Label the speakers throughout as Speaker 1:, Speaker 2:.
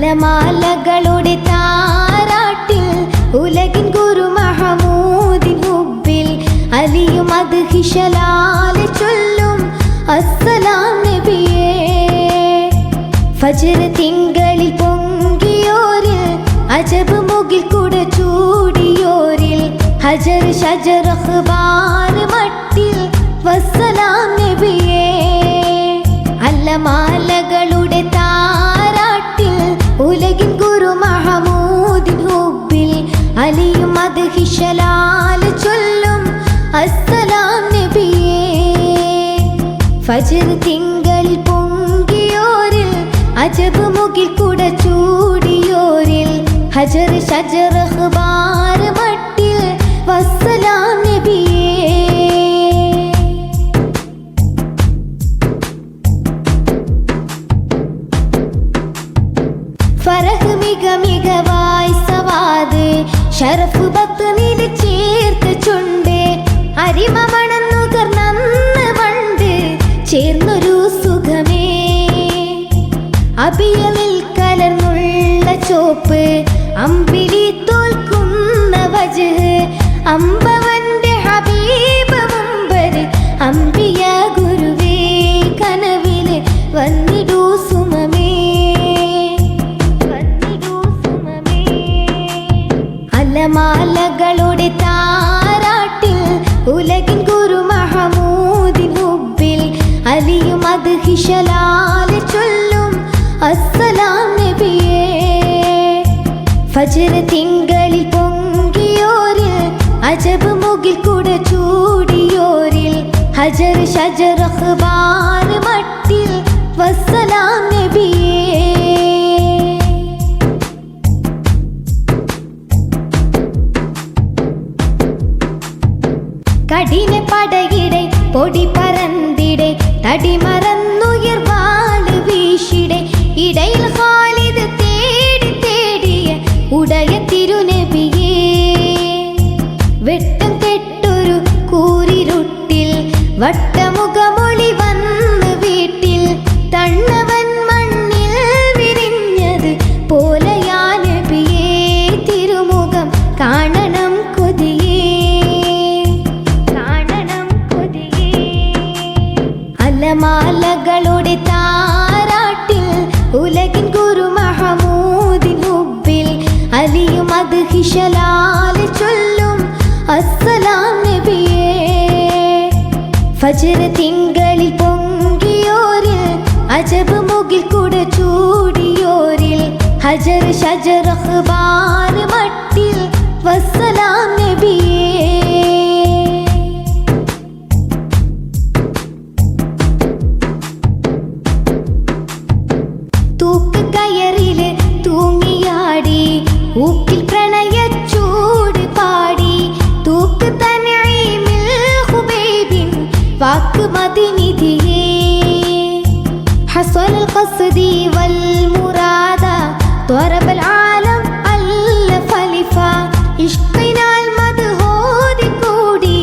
Speaker 1: അല്ലമാലകളുടെ താരാട്ടിൽ ഉലകിൻ ഗുരു മഹമൂദി മുബിൽ അലിയും അത് ഹിഷലാലെ ചൊല്ലും അസ്സലാം നബിയേ. ഫജർ തിങ്കളിൽ പൊങ്കിയോരിൽ അജബ് മുകിൽ കുട ചൂടിയോരിൽ ഹജർ ഷജർ അഖ്ബാർ ഫജർ തിങ്കളിൽ പൊങ്കിയോരിൽ അജബ് മുകിൽ കുട ചൂടിയോരിൽ ഹജർ ഷജർ അഖ്ബാർ മട്ടിൽ വസ്സലാം നബിയേ. ഫറഹ് മിക മികവായി സവാദ് ഷറഫ് പത്ത് നില ചോപ്പ് അമ്പിളി തോൽക്കുന്ന വജ് അമ്പവന്റെ ഹബീബ് മുമ്പര് അമ്പിയ ഗുരുവേ കനവിൽ വന്നിടൂ സുമമേ. വന്നിടൂ സുമമേ. അലമാലകളുടെ താരാട്ടിൽ ഉലകിൻ ഗുരു മഹമൂദിൻ ഹുബിൽ അലിയും അത് ചൊല്ലും അസ്സലാം ഫജർ തിങ്കളിൽ പൊങ്കിയോരിൽ അജബ് മുകിൽ കൂടെ ചൂടിയോരിൽ ഹജർ ഷജർ അഖ്ബാർ അത് ചൊല്ലും അസ്സലാം നബിയേ. ഫജർ തിങ്കളിൽ പൊങ്കിയോരിൽ അജബ് മുകിൽ കുട ചൂടിയോരിൽ ഹജർ ഷജർ അഖ്ബാർ മട്ടിൽ വാക്ക് മതിനിധിയേ حصل القصد والمراد ضرب العالم ألف لفا ഇഷ്കിന മധുഹോതി കൂടി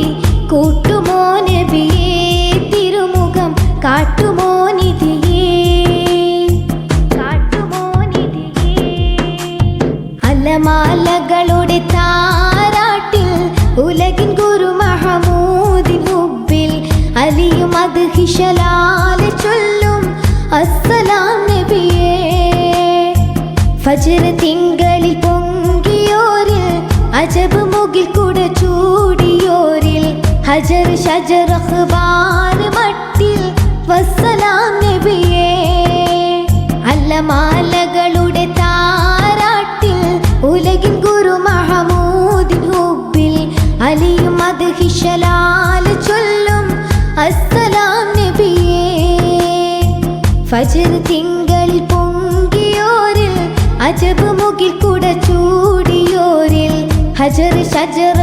Speaker 1: കൂട്ടുമോ നബിയേ തിരുമുഖം കാട്ടുമോ അസ്സലാം നബിയേ. ഫജർ തിങ്കളിൽ പൊങ്കിയോരിൽ അജബ് മുകിൽ കുട ചൂടിയോരിൽ ഹജർ ഷജർ അഖ്ബാർ മട്ടിൽ വസ്സലാം നബിയേ. അല്ലമാലകളുടെ താരാട്ടിൽ ഉലകിൻ ഗുരു മഹമൂദിൻ ഹുബിൽ അലിയും അത് ഹിഷലാൽ ഫജർ തിങ്കളിൽ പൊങ്കിയോരിൽ അജബ് മുകിൽ കുട ചൂടിയോരിൽ ഹജർ ഷജർ